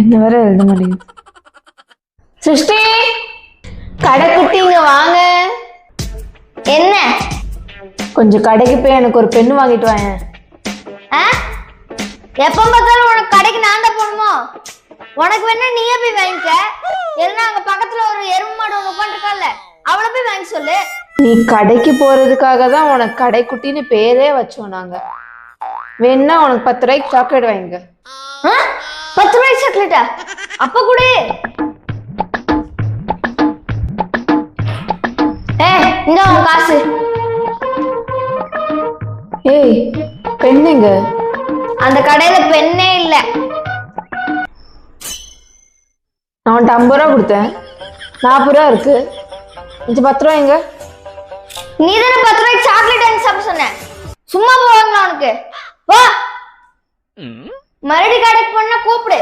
என்ன வேற எழுத மாட்டேங்குது? சிருஷ்டி கடைக்குட்டி இங்க வாங்க. என்ன? கொஞ்சம் கடைக்கு போய் எனக்கு ஒரு பென் வாங்கிட்டு வாங்க? எப்ப பார்த்தாலும் உனக்கு கடைக்கு நான் தான் போகணுமோ? உனக்கு வேணா நீயே போய் வாங்கிக்க. இல்லைன்னா அங்க பக்கத்துல ஒரு எருமை மாடு ஒன்று உட்காந்துருக்கால அவளை போய் வாங்கி சொல்லு. நீ கடைக்கு போறதுக்காக தான் உனக்கு கடைக்குட்டின்னு பேரே வச்சோம் நாங்க. வேணா உனக்கு பத்து ரூபாய்க்கு சாக்லேட் வாங்கிக்க. சாக்லேட்டா அப்ப கூட. ஏ இந்த உன் காசு. ஏய் பெண் எங்க? அந்த கடையில பெண்ணே இல்ல. நான் ஐம்பது ரூபா கொடுத்தேன். நாற்பது ரூபா இருக்கு. மிச்சம் பத்து ரூபா எங்க? நீ தானே பத்து ரூபாய்க்கு சாக்லேட் வாங்கி சாப்பிட சொன்ன. சும்மா போவாங்களா உனக்கு. வா. மறுபடி கடைக்கு போனா கூப்பிடு.